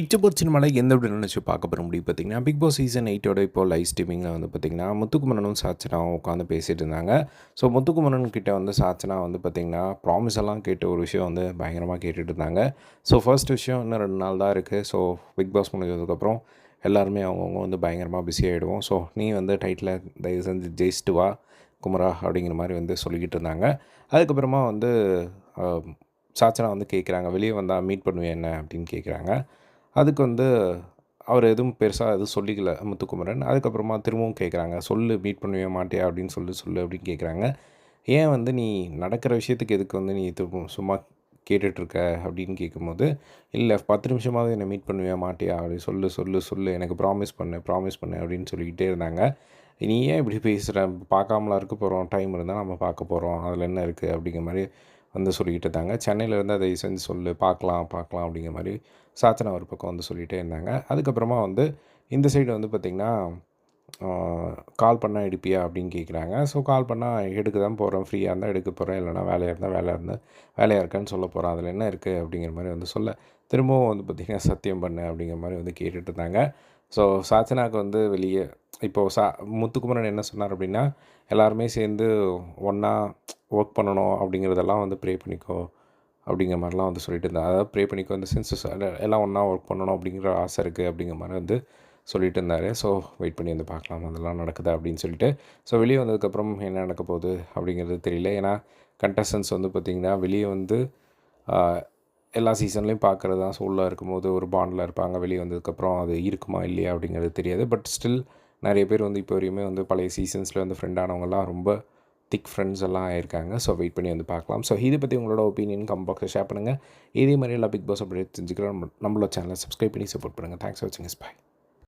இச்சபோர் சினிமாவில் எந்த விட நினச்சி பார்க்க போகிற முடியும் பார்த்தீங்கன்னா பிக் பாஸ் சீசன் எயிட்டோட இப்போ லைவ் ஸ்ட்ரீமிங்கில் வந்து பார்த்திங்கன்னா முத்துக்குமரனும் சாச்சனாவும் உட்காந்து பேசிகிட்டு இருந்தாங்க. ஸோ முத்துக்குமரன் கிட்டே வந்து சாச்சனா வந்து பார்த்திங்கன்னா ப்ராமிஸ் எல்லாம் கேட்ட ஒரு விஷயம் வந்து பயங்கரமாக கேட்டுட்டு இருந்தாங்க. ஸோ ஃபர்ஸ்ட் விஷயம் இன்னும் ரெண்டு நாள் தான் இருக்குது ஸோ பிக் பாஸ் முடிஞ்சதுக்கப்புறம் எல்லாருமே அவங்கவுங்க வந்து பயங்கரமாக பிஸி ஆகிடுவோம் ஸோ நீ வந்து டைட்டில் தயவு செஞ்சு ஜெயிச்சிட்டு வா குமரா அப்படிங்கிற மாதிரி வந்து சொல்லிக்கிட்டு இருந்தாங்க. அதுக்கப்புறமா வந்து சாச்சனா வந்து கேட்குறாங்க வெளியே வந்தால் மீட் பண்ணுவேன் என்ன அப்படின்னு கேட்குறாங்க அதுக்கு வந்து அவர் எதுவும் பெருசாக எதுவும் சொல்லிக்கல முத்துக்குமரன். அதுக்கப்புறமா திரும்பவும் கேட்குறாங்க சொல்லு மீட் பண்ணவே மாட்டியா? அப்படின்னு சொல்லி சொல்லு அப்படின்னு கேட்குறாங்க ஏன் வந்து நீ நடக்கிற விஷயத்துக்கு எதுக்கு வந்து நீ திரும்பவும் சும்மா கேட்டுட்ருக்க? அப்படின்னு கேட்கும்போது இல்லை பத்து நிமிஷமாவது என்னை மீட் பண்ணுவே மாட்டியா? அப்படி சொல்லு சொல்லு சொல்லு எனக்கு ப்ராமிஸ் பண்ணு ப்ராமிஸ் பண்ணு அப்படின்னு சொல்லிக்கிட்டே இருந்தாங்க. நீ ஏன் இப்படி பேசுகிற பார்க்காமலாம் இருக்க போகிறோம் டைம் இருந்தால் நம்ம பார்க்க போகிறோம் அதில் என்ன இருக்குது அப்படிங்கிற மாதிரி வந்து சொல்லிக்கிட்டு இருந்தாங்க. சென்னையில் இருந்து அதை செஞ்சு சொல்லு பார்க்கலாம் பார்க்கலாம் அப்படிங்கிற மாதிரி சாச்சனா ஒரு பக்கம் வந்து சொல்லிகிட்டே இருந்தாங்க. அதுக்கப்புறமா வந்து இந்த சைடு வந்து பார்த்திங்கன்னா கால் பண்ணால் எடுப்பியா அப்படின்னு கேட்குறாங்க. ஸோ கால் பண்ணால் எடுக்க தான் போகிறோம் ஃப்ரீயாக இருந்தால் எடுக்க போகிறேன் இல்லைனா வேலையாக இருந்தால் வேலையாக இருந்தால் வேலையாக இருக்கேன்னு சொல்ல போகிறோம் அதில் என்ன இருக்குது அப்படிங்கிற மாதிரி வந்து சொல்ல திரும்பவும் வந்து பார்த்திங்கன்னா சத்தியம் பண்ணு அப்படிங்கிற மாதிரி வந்து கேட்டுட்டு இருந்தாங்க. ஸோ சாச்சனாக்கு வந்து வெளியே இப்போது சா முத்துக்குமரன் என்ன சொன்னார் அப்படின்னா எல்லாருமே சேர்ந்து ஒன்றா ஒர்க் பண்ணணும் அப்படிங்கிறதெல்லாம் வந்து ப்ரே பண்ணிக்கோ அப்படிங்கிற மாதிரிலாம் வந்து சொல்லிட்டு இருந்தார் அதாவது ப்ரே பண்ணிக்கோ இந்த சென்சஸ் எல்லாம் ஒன்றா ஒர்க் பண்ணணும் அப்படிங்கிற ஆசை இருக்குது அப்படிங்கிற மாதிரி வந்து சொல்லிட்டு இருந்தார். ஸோ வெயிட் பண்ணி வந்து பார்க்கலாம் அதெல்லாம் நடக்குதா அப்படின்னு சொல்லிட்டு. ஸோ வெளியே வந்ததுக்கப்புறம் என்ன நடக்க போகுது அப்படிங்கிறது தெரியல. ஏன்னா கண்டஸ்டன்ஸ் வந்து பார்த்திங்கன்னா வெளியே வந்து எல்லா சீசன்லேயும் பார்க்குறது தான் சூழலாக இருக்கும்போது ஒரு பாண்டில் இருப்பாங்க. வெளியே வந்ததுக்கப்புறம் அது இருக்குமா இல்லையா அப்படிங்கிறது தெரியாது. பட் ஸ்டில் நிறைய பேர் வந்து இப்போ வரையுமே வந்து பழைய சீசன்ஸில் வந்து ஃப்ரெண்ட் ஆனவங்கலாம் ரொம்ப திக் ஃப்ரெண்ட்ஸ் எல்லாம் ஆயிருக்காங்க. ஸோ வெயிட் பண்ணி வந்து பார்க்கலாம். ஸோ இதை பற்றி உங்களோட ஒப்பீனியன் கம் பாக்ஸில் ஷேர் பண்ணுங்கள் இதே மாதிரி எல்லா பிக் பாஸ் அப்படி தெரிஞ்சுக்கிறோம். நம்மளோட சேனலை சப்ஸ்கிரைப் பண்ணி சப்போர்ட் பண்ணுங்கள் தேங்க்ஸ் ஃபார் வாட்சிங் இஸ் பாய்